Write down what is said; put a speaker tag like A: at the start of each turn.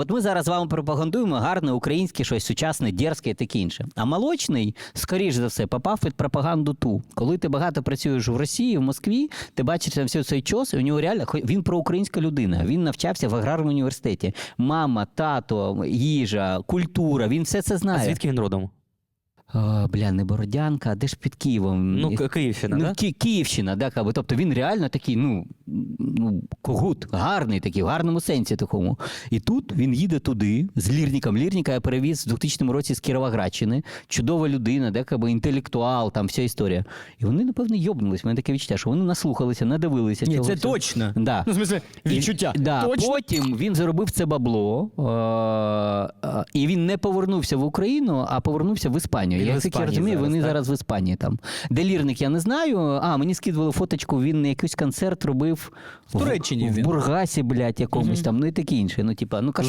A: От ми зараз з вами пропагандуємо гарне українське щось сучасне, дерзке і таке інше. А молочний, скоріш за все, попав під пропаганду ту. Коли ти багато працюєш в Росії, в Москві, ти бачиш там все цей час, і у нього реально він проукраїнська людина. Він навчався в аграрному університеті. Мама, тато, їжа, культура. Він все це
B: А
A: знає.
B: звідки він родом?
A: О, бля, не Бородянка, а де ж під Києвом?
B: Ну, Київщина,
A: ну,
B: да?
A: Ки- Київщина, да, каби. Тобто він реально такий, ну, ну, когут, гарний такий, в гарному сенсі такому. І тут він їде туди з лірником. Лірника я перевіз в 2000 році з Кіровоградщини. Чудова людина, декаби інтелектуал, там вся історія. І вони, напевно, йобнулись. Мене таке відчуття, що вони наслухалися, надивилися.
C: Ні,
A: цього
C: це
A: всього.
C: точно.
A: Да.
C: Ну, в смысле, відчуття.
A: І, да,
C: Точно.
A: Потім він заробив це бабло, е, е, і він не повернувся в Україну, а повернувся в Іспанію.
B: Він
A: Я
B: в Іспанії
A: розумію,
B: зараз,
A: вони
B: так?
A: зараз в Іспанії там. Де лірник, я не знаю. А, мені скидували фоточку, він якийсь концерт робив
C: В Туреччині
A: в,
C: він.
A: Бургасі, блядь, якомусь там, ну і таке інше. Ну, типа, ну кажу,